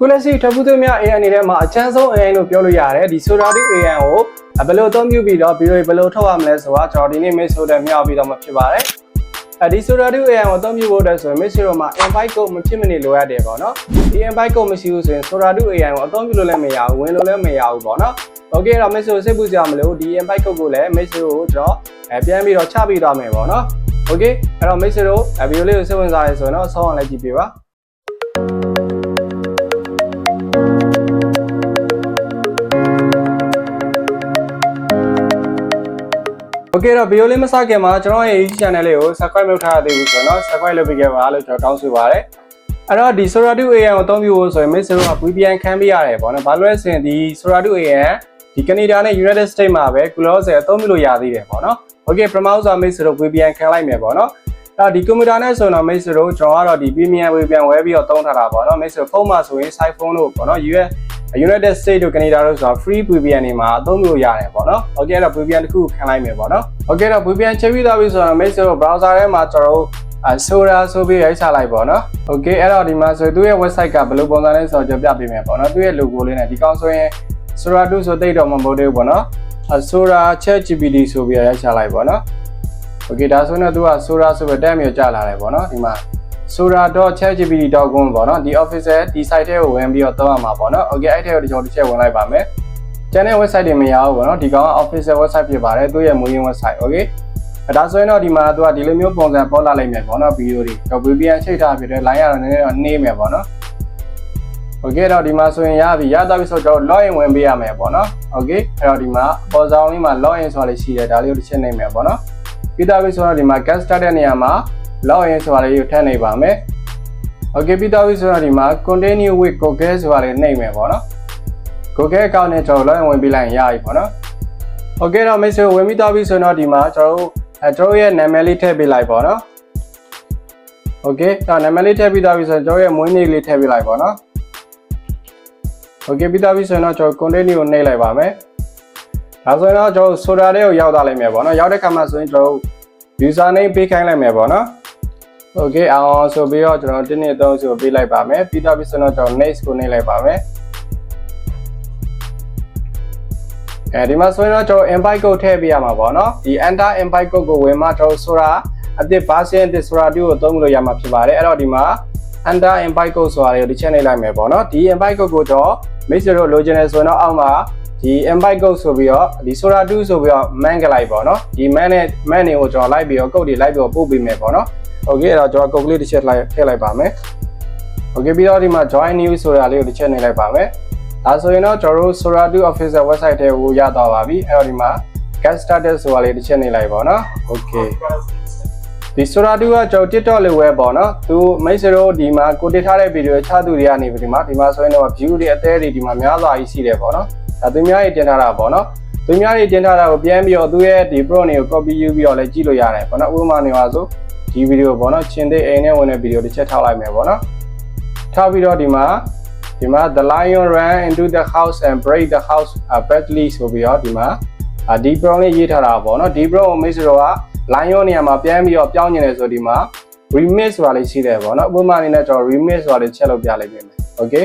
ခုလက်ရှိထပ်ဖူးသွင်းများ AI အနေနဲ့မှာအချမ်းဆုံး AI လို့ပြောလို့ရတယ်ဒီ Sorato AI ကိုဘယ်လိုအသုံးပြုပြီးတော့ဗီဒီယိုဘယ်လိုထုတ်ရမလဲဆိုတာကျွန်တော်ဒီနေ့ Miss ဆိုတဲ့မြောက်ပြီးတော့မှဖြစ်ပါတယ်အဲဒီ Sorato AI ကိုအသုံးပြုဖို့အတွက်ဆိုရင် Miss တို့မှာ invite code မဖြစ်မနေလိုရတယ်ပေါ့နော်ဒီ invite code မရှိဘူးဆိုရင် Sorato AI ကိုအသုံးပြုလို့လည်းမရဘူးဝင်လို့လည်းမရဘူးပေါ့နော် Okay အဲ့တော့ Miss တို့စိတ်ပူစရာမလိုဒီ invite code ကိုလည်း Miss တို့ကိုကျွန်တော်အဲပြန်ပြီးတော့ချပေးသွားမယ်ပေါ့နော် Okay အဲ့တော့ Miss တို့ဗီဒီယိုလေးကိုစိတ်ဝင်စားရဲဆိုရင်တော့ဆောင်းအောင်လည်းကြည့်ပေးပါ Okay တော့ video လေးမစခင်မှာကျွန်တော်ရဲ့ YouTube channel လေးကို subscribe လုပ်ထားရသေးဘူးဆိုတော့ subscribe လုပ်ပေးခဲ့ပါလို့ကျွန်တော်တောင်းဆိုပါရစေ။အဲ့တော့ဒီ Soratu AN ကိုအသုံးပြုဖို့ဆိုရင် Miss Zero က VPN ခံပေးရတယ်ပေါ့နော်။ဘာလို့လဲဆိုရင်ဒီ Soratu AN ဒီ Canada နဲ့ United States မှာပဲ Close အသုံးပြုလို့ရသေးတယ်ပေါ့နော်။ Okay ပထမဦးစွာ Miss Zero VPN ခံလိုက်မယ်ပေါ့နော်။အဲ့ဒီကွန်ပျူတာနဲ့ဆိုတော့ Miss Zero ကျွန်တော်ကတော့ဒီ premium VPN ဝယ်ပြီးတော့သုံးထားတာပေါ့နော်။ Miss Zero ဖုန်းမှာဆိုရင် iPhone လို့ပေါ့နော်။ US United States တို့ Canada တို့ဆိုတာ free VPN တွေမှာအသုံးပြုလို့ရတယ်ပေါ့နော်။ Okay အဲ့တော့ VPN တစ်ခုခံလိုက်မယ်ပေါ့နော်။ Okay တော့ VPN ချိန်ပြီးသားပြီဆိုတော့ Mate တို့ browser ထဲမှာကျွန်တော်တို့အဲ Sora ဆိုပြီးရိုက်ချလိုက်ပေါ့နော်။ Okay အဲ့တော့ဒီမှာဆိုသူ့ရဲ့ website ကဘယ်လိုပုံစံလဲဆိုတော့ကြောပြပေးမယ်ပေါ့နော်။သူ့ရဲ့ logo လေးနဲ့ဒီကောင်ဆိုရင် Sora 2ဆိုတိတ်တော့မဟုတ်သေးဘူးပေါ့နော်။အဲ Sora ChatGPT ဆိုပြီးရိုက်ချလိုက်ပေါ့နော်။ Okay ဒါဆိုရင်တော့သူက Sora ဆိုပြီးတက်မြေကြာလာတယ်ပေါ့နော်ဒီမှာ sora.chatgpt.com ပေါ့နော်ဒီ official ဒီ site ထဲကိုဝင်ပြီးတော့သုံးရမှာပေါ့နော် okay အဲ့ထဲကိုဒီကျွန်တော်တစ်ချက်ဝင်လိုက်ပါမယ်ကျန်တဲ့ website တွေမရဘူးပေါ့နော်ဒီကောင်က official website ဖြစ်ပါတယ်သူ့ရဲ့မူရင်း website okay အဲဒါဆိုရင်တော့ဒီမှာသူကဒီလိုမျိုးပုံစံပေါ်လာလိုက်မယ်ပေါ့နော်ဗီဒီယိုတွေတော့ VPN ချိန်ထားဖြစ်တဲ့ line ကတော့နည်းနည်းတော့နှေးမယ်ပေါ့နော် okay တော့ဒီမှာဆိုရင်ရပြီရသွားပြီဆိုတော့ login ဝင်ပေးရမယ်ပေါ့နော် okay အဲ့တော့ဒီမှာပေါ်ဆောင်လေးမှာ login ဆိုတာလေးရှိတယ်ဒါလေးကိုတစ်ချက်နှိပ်မယ်ပေါ့နော်ပြီးသားပြီဆိုတော့ဒီမှာ get start တဲ့နေရာမှာ login ဆိုတာလေးကိုထည့်နေပါမယ်။ Okay ပြီးတော့ပြီဆိုတော့ဒီမှာ continue with Google ဆိုတာလေးနှိပ်မယ်ပေါ့နော်။ Google account နဲ့ကျွန်တော် login ဝင်ပြီးလိုက်ရင်ရပြီပေါ့နော်။ Okay တော့မိတ်ဆွေဝင်ပြီးတော့ပြီဆိုတော့ဒီမှာကျွန်တော်တို့အဲကျွန်တော်ရဲ့နာမည်လေးထည့်ပေးလိုက်ပေါ့နော်။ Okay တော့နာမည်လေးထည့်ပြီးတော့ပြီဆိုတော့ကျွန်တော်ရဲ့မွေးနေ့လေးထည့်ပေးလိုက်ပေါ့နော်။ Okay ပြီးတော့ပြီဆိုရင်တော့ကျွန်တော် continue ကိုနှိပ်လိုက်ပါမယ်။ဒါဆိုရင်တော့ကျွန်တော် soda လေးကိုရောက်သွားလိုက်မယ်ပေါ့နော်။ရောက်တဲ့ခါမှာဆိုရင်ကျွန်တော် user name ပေးခိုင်းလိုက်မယ်ပေါ့နော်။ Okay အောင်ဆိုပြီးတော့ကျွန်တော်တင်းနေသုံးဆိုပေးလိုက်ပါမယ်ပြီးတော့ပြီးဆိုတော့ကျွန်တော် next ကိုနှိပ်လိုက်ပါမယ်အဲဒီမှာဆိုရင်တော့ကျွန်တော် invite code ထည့်ပေးရမှာပေါ့နော်ဒီ enter invite code ကိုဝင်မှကျွန်တော်ဆိုတာအသစ် version အသစ်ဆိုတာတူကိုသုံးလို့ရမှာဖြစ်ပါတယ်အဲ့တော့ဒီမှာ enter invite code ဆိုတာလေးကိုဒီချက်နှိပ်လိုက်မယ်ပေါ့နော်ဒီ invite code ကိုတော့ make sure လိုချင်တယ်ဆိုရင်တော့အောက်မှာဒီ invite code ဆိုပြီးတော့ဒီ Sora 2ဆိုပြီးတော့ man ကလိုက်ပေါ့နော်ဒီ man နဲ့ man တွေကိုကျွန်တော်လိုက်ပြီးတော့ code တွေလိုက်ပြီးတော့ပို့ပေးမယ်ပေါ့နော် okay အဲ့တော့ကျွန်တော် code လေးတစ်ချက်လိုက်ထည့်လိုက်ပါမယ် okay ပြီးတော့ဒီမှာ join new ဆိုတာလေးကိုတစ်ချက်နှိပ်လိုက်ပါမယ်ဒါဆိုရင်တော့ကျွန်တော်တို့ Sora 2 official website ထဲကိုရသွားပါပြီအဲ့တော့ဒီမှာ get started ဆိုတာလေးတစ်ချက်နှိပ်လိုက်ပါတော့ okay ဒီ Sora 2ကကျွန်တော် TikTok လေးဝဲပေါ့နော်သူမိတ်ဆွေတို့ဒီမှာကိုတစ်ထားတဲ့ဗီဒီယိုချသူတွေကနေဒီမှာဒီမှာဆိုရင်တော့ view တွေအသေးတွေဒီမှာများစွာကြီးရှိတယ်ပေါ့နော်ဒါသူများတွေတင်ထားတာပေါ့နော်သူများတွေတင်ထားတာကိုပြန်ပြီးတော့သူရဲ့ဒီ pro တွေကို copy ယူပြီးတော့လည်းကြည့်လို့ရတယ်ပေါ့နော်ဥပမာနေပါဆို ဒီဗီဒီယိုပေါ့နော်ချင်းသေးအိမ်နဲ့ဝင်တဲ့ဗီဒီယိုတစ်ချက်ထောက်လိုက်မယ်ပေါ့နော်ထောက်ပြီးတော့ဒီမှာဒီမှာ the lion ran into the house and break the house uh, badly ဆိုပြီးတော့ဒီမှာဒီ pro လေးရေးထားတာပေါ့နော်ဒီ pro ကိုမိတ်ဆွေတို့က lion နေရာမှာပြန်ပြီးတော့ပြောင်းနေတယ်ဆိုဒီမှာ remix ဆိုတာလေးရှိတယ်ပေါ့နော်ဥပမာအနေနဲ့ကျွန်တော် remix ဆိုတာလေးချက်လုပ်ပြလိုက်ပြင်မယ် okay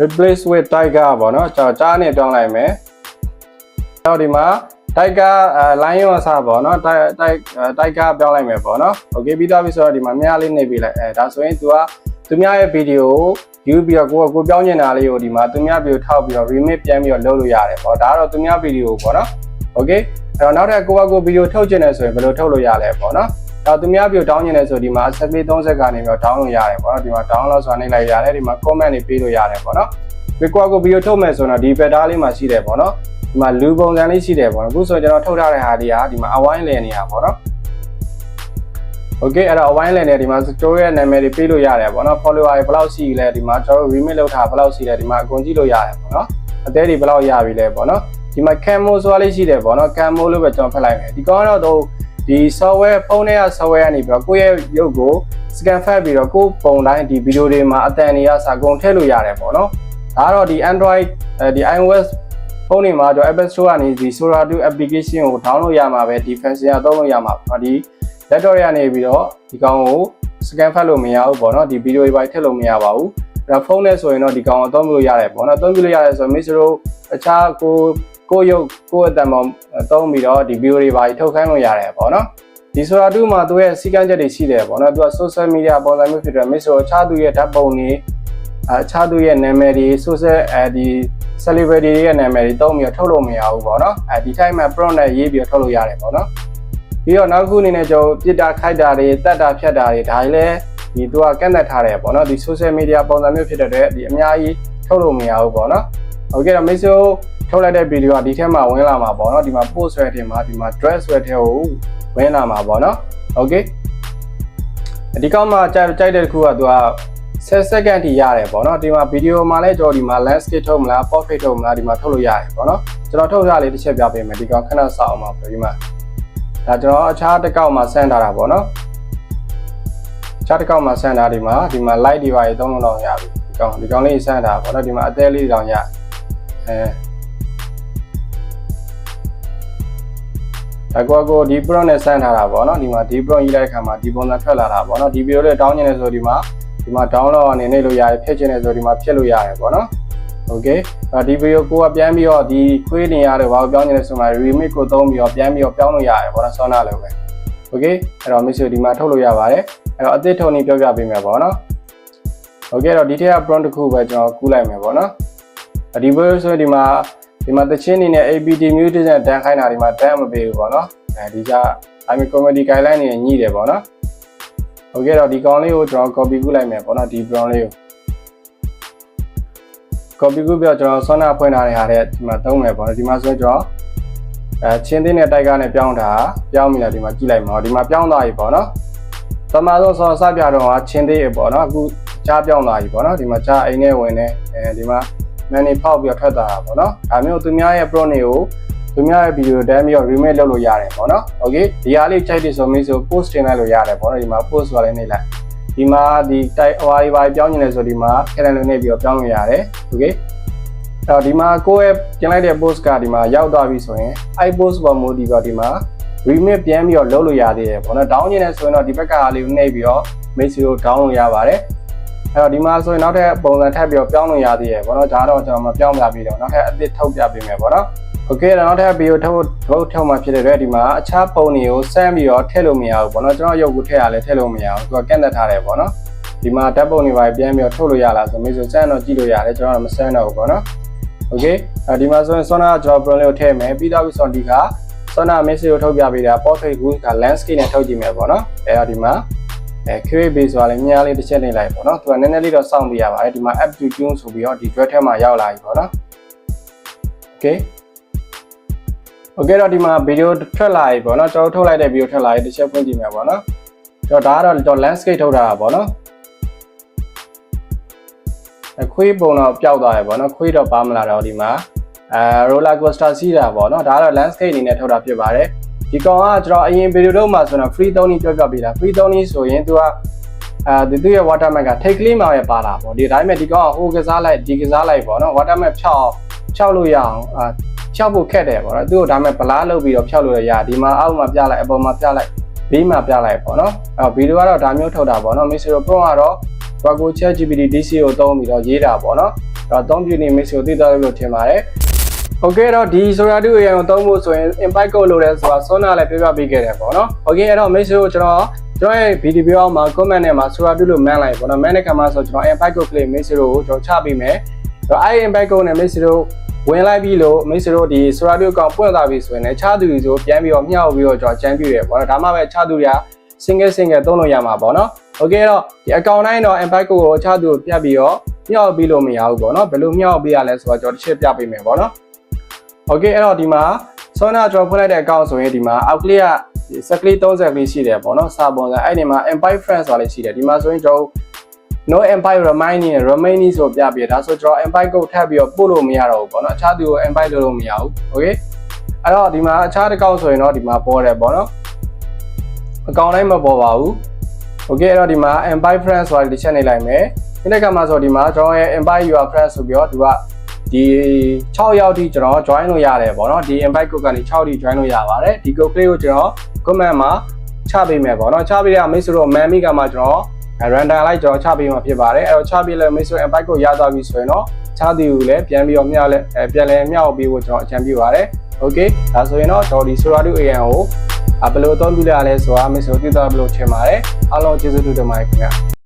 replace with tiger ပေါ့နော်ကျွန်တော်ကြားနဲ့တောင်းလိုက်မယ်တော့ဒီမှာ tiger lion အစားပေါ့နော် tiger ပြောင်းလိုက်မယ်ပေါ့နော် okay ပြီးတော့ပြီဆိုတော့ဒီမှာမြားလေးနှိပ်ပေးလိုက်အဲဒါဆိုရင် तू ကသူများရဲ့ဗီဒီယိုကိုယူပြီးတော့ကိုကကိုပြောင်းနေတာလေးကိုဒီမှာသူများဗီဒီယိုထောက်ပြီးတော့ remix ပြန်ပြီးတော့လုပ်လို့ရတယ်ပေါ့ဒါကတော့သူများဗီဒီယိုပေါ့နော် okay အဲ့တော့နောက်ထပ်ကိုကကိုဗီဒီယိုထုတ်ချင်တယ်ဆိုရင်ဘယ်လိုထုတ်လို့ရလဲပေါ့နော်ဒါသူများပြောတောင်းနေတယ်ဆိုဒီမှာ SP 30ကနေပြီးတော့ down လို့ရတယ်ပေါ့နော်ဒီမှာ download ဆိုတာနှိပ်လိုက်ရတယ်ဒီမှာ comment တွေပေးလို့ရတယ်ပေါ့နော်ဒီကွာကိုဗီဒီယိုထုတ်မယ်ဆိုတော့ဒီ better လေးမှာရှိတယ်ပေါ့နော် ဒီမှာလူပုံစံလေးရှိတယ်ပေါ့နော်အခုဆိုကျွန်တော်ထုတ်ထားတဲ့ဟာဒီဟာဒီမှာအဝိုင်းလည်နေတာပေါ့နော် Okay အဲ့တော့အဝိုင်းလည်နေဒီမှာကျွန်တော်ရဲ့နာမည်တွေပေးလို့ရတယ်ပေါ့နော် follower တွေဘယ်လောက်ရှိလဲဒီမှာကျွန်တော် remix လုပ်ထားဘယ်လောက်ရှိလဲဒီမှာအကုန်ကြည့်လို့ရတယ်ပေါ့နော်အသေးတွေဘယ်လောက်ရပြီလဲပေါ့နော်ဒီမှာ camo ဆိုတာလေးရှိတယ်ပေါ့နော် camo လို့ပဲကျွန်တော်ဖတ်လိုက်မယ်ဒီကောင်ကတော့ဒီ software ဖုန်းထဲက software ကနေပြီးတော့ကိုယ့်ရဲ့ရုပ်ကို scan ဖတ်ပြီးတော့ကိုယ်ပုံတိုင်းဒီဗီဒီယိုတွေမှာအတန်တွေကစာကုန်ထည့်လို့ရတယ်ပေါ့နော်ဒါကတော့ဒီ Android ဒီ iOS ဖုန်းတွေမှာတော့ Apple Store ကနေဒီ Sora 2 application ကို download ရမှာပဲဒီ function အသုံးလို့ရမှာပေါ့ဒီ laptop ရနေပြီးတော့ဒီကောင်ကို scan ဖတ်လို့မရဘူးပေါ့နော်ဒီဗီဒီယိုတွေပိုင်းထည့်လို့မရပါဘူးအဲ့တော့ဖုန်းနဲ့ဆိုရင်တော့ဒီကောင်အသုံးပြုလို့ရတယ်ပေါ့နော်အသုံးပြုလို့ရတယ်ဆိုရင်မိတ်ဆွေတို့အခြားကိုကိုရုပ်ကိုအတံပေါ်သုံးပြီးတော့ဒီဗီဒီယိုတွေပိုင်းထုတ်ခိုင်းလို့ရတယ်ပေါ့နော်ဒီဆိုတာတူမှာသူရဲ့စီကံချက်တွေရှိတယ်ပေါ့နော်သူက social media ပေါ်လာမျိုးဖြစ်တယ်မိတ်ဆွေတို့အခြားသူရဲ့ဓာတ်ပုံတွေအခြားသူရဲ့နာမည်တွေ social အဲဒီ celebrity တွေရဲ့နာမည်တွေသုံးပြီးတော့ထုတ်လို့မရဘူးပေါ့နော်အဲဒီ time မှာ prompt နဲ့ရေးပြီးတော့ထုတ်လို့ရတယ်ပေါ့နော်ပြီးတော့နောက်တစ်ခုအနေနဲ့ကျွန်တော်ပြစ်တာခိုက်တာတွေတက်တာဖြတ်တာတွေဒါတွေလည်းဒီသူကကန့်သက်ထားတယ်ပေါ့နော်ဒီ social media ပုံစံမျိုးဖြစ်တဲ့အတွက်ဒီအများကြီးထုတ်လို့မရဘူးပေါ့နော်ဟုတ်ကဲ့တော့မိတ်ဆွေထုတ်လိုက်တဲ့ဗီဒီယိုကဒီထဲမှာဝင်လာမှာပေါ့နော်ဒီမှာ post ဆွဲတင်မှာဒီမှာ dress ဆွဲတဲ့ကိုဝင်လာမှာပေါ့နော်ဟုတ်ကဲ့ဒီကောက်မှာကြိုက်ကြိုက်တဲ့တစ်ခုကသူက 10 second ထိရတယ်ပေါ့နော်ဒီမှာဗီဒီယိုမှာလည်းကျွန်တော်ဒီမှာ landscape ထုတ်မလား portrait ထုတ်မလားဒီမှာထုတ်လို့ရတယ်ပေါ့နော်ကျွန်တော်ထုတ်ရလေးတစ်ချက်ပြပေးမယ်ဒီကောင်ခဏစောင့်အောင်ပါဒီမှာဒါကျွန်တော်အခြားတစ်ကောက်မှာဆန်းထားတာပေါ့နော်အခြားတစ်ကောက်မှာဆန်းထားဒီမှာဒီမှာ light တွေပါရေးသုံးလုံးတော့ရပြီဒီကောင်ဒီကောင်လေးဆန်းထားပေါ့နော်ဒီမှာအသေးလေးတောင်ရအဲဒါကောကိုဒီ pro နဲ့ဆန်းထားတာပေါ့နော်ဒီမှာဒီ pro ရေးလိုက်တဲ့အခါမှာဒီပုံစံထွက်လာတာပေါ့နော်ဒီ video လေးတောင်းကျင်နေဆိုဒီမှာ ဒီမှာ download အနေနဲ့လို့ရတယ်ဖြည့်ချင်တယ်ဆိုဒီမှာဖြည့်လို့ရတယ်ပေါ့နော်โอเคဒီဗီဒီယိုကိုကပြန်ပြီးတော့ဒီခွေးနေရတယ်ဘာကိုပြောင်းနေလဲဆိုမှ remix ကိုသုံးပြီးတော့ပြန်ပြီးတော့ပြောင်းလို့ရတယ်ပေါ့နော်ဆောနာလို့ပဲโอเคအဲ့တော့ miss ဒီမှာထုတ်လို့ရပါတယ်အဲ့တော့အသစ်ထုတ်နေပြောပြပေးမယ်ပေါ့နော်โอเคတော့ဒီထက်က prompt တစ်ခုပဲကျွန်တော်ကူးလိုက်မယ်ပေါ့နော်ဒီဗီဒီယိုဆိုဒီမှာဒီမှာတချင်းနေနဲ့ APT music နဲ့တန်းခိုင်းတာဒီမှာတန်းမပေးဘူးပေါ့နော်အဲဒီက I'm comedy guideline တွေညှိတယ်ပေါ့နော် ဟုတ်ကဲ့တော့ဒီကောင်လေးကိုကျွန်တော် copy ကူးလိုက်မယ်ပေါ့နော်ဒီ brown လေးကို copy ကူးပြီးတော့ကျွန်တော်ဆွမ်းနာဖွင့်ထားတဲ့ဟာတဲ့ဒီမှာသုံးမယ်ပေါ့နော်ဒီမှာဆိုရင်ကျွန်တော်အဲချင်းသိနဲ့တိုက်ကားနဲ့ပြောင်းတာပြောင်းပြီလားဒီမှာကြည့်လိုက်မှာဒီမှာပြောင်းသွားပြီပေါ့နော်သမဆုံးဆောစပြတော့ကချင်းသိရပေါ့နော်အခုကြားပြောင်းသွားပြီပေါ့နော်ဒီမှာကြားအိမ်နဲ့ဝင်နေအဲဒီမှာ menu ဖောက်ပြီးတော့ထွက်သွားတာပေါ့နော်ဒါမျိုးသူများရဲ့ pro တွေကို သူများရဲ့ဗီဒီယိုတန်းပြီးတော့ remake လုပ်လို့ရတယ်ပေါ့နော်။ Okay ဒီအားလေးကြိုက်တယ်ဆိုမျိုးဆို post တင်လိုက်လို့ရတယ်ပေါ့နော်ဒီမှာ post ဆိုလည်းနေလိုက်ဒီမှာဒီတိုက်ဟွာဒီပါပြောင်းနေတယ်ဆိုဒီမှာ calendar နဲ့ပြီးတော့ပြောင်းလို့ရတယ်။ Okay အဲ့တော့ဒီမှာကိုယ့်ရဲ့ပြင်လိုက်တဲ့ post ကဒီမှာရောက်သွားပြီဆိုရင်အဲ့ post ပေါ်မူတည်ပြီးတော့ဒီမှာ remake ပြန်ပြီးတော့လုပ်လို့ရသေးတယ်ပေါ့နော်။ down နေတယ်ဆိုရင်တော့ဒီဘက်ကအားလေးကိုနှိပ်ပြီးတော့ mix ကို down လုပ်ရပါတယ်။ အဲ့တော့ဒီမှာဆိုရင်နောက်ထပ်ပုံစံထပ်ပြီးတော့ပြောင်းလို့ရသေးတယ်ပေါ့နော်ဒါတော့ကျွန်တော်မပြောင်းပြပြီးတော့နောက်ထပ်အသစ်ထုတ်ပြပေးမယ်ပေါ့နော်โอเคနောက်ထပ်ဗီဒီယိုထုတ်ထုတ်ထုတ်မှဖြစ်တဲ့အတွက်ဒီမှာအခြားပုံတွေကိုစမ်းပြီးတော့ထည့်လို့မရဘူးပေါ့နော်ကျွန်တော်ရုပ်ကိုထည့်ရလဲထည့်လို့မရဘူးသူကကန့်သက်ထားတယ်ပေါ့နော်ဒီမှာဓာတ်ပုံတွေပါပြန်ပြီးတော့ထုတ်လို့ရလားဆိုမေးဆိုစမ်းတော့ကြည့်လို့ရတယ်ကျွန်တော်တော့မစမ်းတော့ဘူးပေါ့နော်โอเคဒီမှာဆိုရင် Sona ကျွန်တော် program လေးကိုထည့်မယ်ပြီးတော့ပြီးဆိုဒီက Sona message ကိုထုတ်ပြပေးတာ portrait view က landscape နဲ့ထုတ်ကြည့်မယ်ပေါ့နော်အဲတော့ဒီမှာ အဲ QA base ဆိုတာလည်းမြားလေးတစ်ချက်နေလိုက်ပေါ့နော်သူကနည်းနည်းလေးတော့စောင့်ပြရပါတယ်ဒီမှာ app to tune ဆိုပြီးတော့ဒီ draw ထဲမှာရောက်လာပြီပေါ့နော်โอเคโอเคတော့ဒီမှာဗီဒီယိုထွက်လာပြီပေါ့နော်ကျွန်တော်ထုတ်လိုက်တဲ့ဗီဒီယိုထွက်လာပြီတစ်ချက်ဖွင့်ကြည့်မယ်ပေါ့နော်ကျွန်တော်ဒါကတော့ကျွန်တော် landscape ထုတ်ထားတာပေါ့နော်အခွေးပုံတော့ပျောက်သွားတယ်ပေါ့နော်ခွေးတော့ပါမလာတော့ဒီမှာအဲ roller coaster စီးတာပေါ့နော်ဒါကတော့ landscape အနေနဲ့ထုတ်တာဖြစ်ပါတယ် ဒီကောင်ကကျွန်တော်အရင်ဗီဒီယိုတော့မှာဆိုတော့ free 3နည်းပြောပြပေးတာ free 3နည်းဆိုရင်သူကအဲဒီသူရဲ့ watermark က take clean မှာပဲပါလာပေါ့ဒီဒါပေမဲ့ဒီကောင်ကဟိုကစားလိုက်ဒီကစားလိုက်ပေါ့နော် watermark ဖြောက်ဖြောက်လို့ရအောင်အာဖြောက်ဖို့ခက်တယ်ပေါ့နော်သူ့ကိုဒါမဲ့ဗလားလုပ်ပြီးတော့ဖြောက်လို့ရဒီမှာအောက်မှာပြလိုက်အပေါ်မှာပြလိုက်ဘေးမှာပြလိုက်ပေါ့နော်အဲ့ဗီဒီယိုကတော့ဒါမျိုးထုတ်တာပေါ့နော် Mixer Pro ကတော့ Wago Chat GPT DC ကိုသုံးပြီးတော့ရေးတာပေါ့နော်အဲ့တော့သုံးပြနေ Mixer ကိုသိသွားလို့ထင်ပါတယ် โอเคတော့ဒီ Sora 2 AI ကိုသုံးဖို့ဆိုရင် invite code လို့လဲဆိုတာ Sona လည်းပြောပြပေးခဲ့တယ်ပေါ့နော်โอเคအဲ့တော့ Mixer ကိုကျွန်တော်ကျွန်တော်ရဲ့ video အောက်မှာ comment ထဲမှာ Sora 2လို့ man လိုက်ပေါ့နော် man တဲ့ခါမှာဆိုကျွန်တော် invite code ကလေး Mixer ကိုကျွန်တော်ချပေးမယ်အဲ့တော့အဲ့ invite code နဲ့ Mixer ဝင်လိုက်ပြီလို့မိတ်ဆွေတို့ဒီ Sora ကောင်ပွင့်သွားပြီဆိုရင်လည်းခြားသူတွေဆိုပြန်ပြီးတော့မျှောက်ပြီးတော့ကျွန်တော်ချမ်းပြည့်ရပေါ့နော်ဒါမှပဲခြားသူတွေက single single သုံးလို့ရမှာပေါ့နော်โอเคတော့ဒီ account တိုင်းတော့ impact ကိုခြားသူကိုပြတ်ပြီးတော့မျှောက်ပြီးလို့မရဘူးပေါ့နော်ဘယ်လိုမျှောက်ပြီးရလဲဆိုတော့ကျွန်တော်တစ်ချက်ပြပေးမယ်ပေါ့နော် โอเคအဲ့တော့ဒီမှာ Sona ကျွန်တော်ဖွင့်လိုက်တဲ့ account ဆိုရင်ဒီမှာ outlet ကစက်ကလေး30ကလေးရှိတယ်ပေါ့နော်စာပုံစံအဲ့ဒီမှာ impact friends ဆိုတာလေးရှိတယ်ဒီမှာဆိုရင်ကျွန်တော် no empire remaining remaining ဆိုပြပြဒါဆိုကျွန်တော် empire ကိုထပ်ပြီးတော့ပို့လို့မရတော့ဘူးပေါ့နော်အခြားသူကို empire လုပ်လို့မရဘူး okay အဲ့တော့ဒီမှာအခြားတစ်ကောက်ဆိုရင်တော့ဒီမှာပေါ်တယ်ပေါ့နော်အကောင့်တိုင်းမပေါ်ပါဘူး okay အဲ့တော့ဒီမှာ empire friends ဆိုတာတစ်ချက်နေလိုက်မယ်ဒီနေ့ကမှဆိုဒီမှာကျွန်တော်ရဲ့ empire your friends ဆိုပြီးတော့သူက ဒီ6ရောက်ထိကျွန်တော် join လို့ရတယ်ပေါ့နော်ဒီ invite code ကနေ6ထိ join လို့ရပါတယ်ဒီ code လေးကိုကျွန်တော် comment မှာချပေးမယ်ပေါ့နော်ချပေးတဲ့မိတ်ဆွေတို့ man မိကမှကျွန်တော် random လိုက်ကျွန်တော်ချပေးမှာဖြစ်ပါတယ်အဲ့တော့ချပေးလဲမိတ်ဆွေ invite ကိုရသွားပြီဆိုရင်တော့ချသည်ကိုလည်းပြန်ပြီးတော့မျှလဲပြန်လဲမျှောက်ပေးဖို့ကျွန်တော်အကြံပြုပါတယ် okay ဒါဆိုရင်တော့ကျွန်တော်ဒီ Sora 2 AM ကိုဘယ်လိုအသုံးပြုရလဲဆိုတာမိတ်ဆွေသိသွားဘယ်လိုထင်ပါတယ်အားလုံးကျေးဇူးတင်ပါတယ်ခင်ဗျာ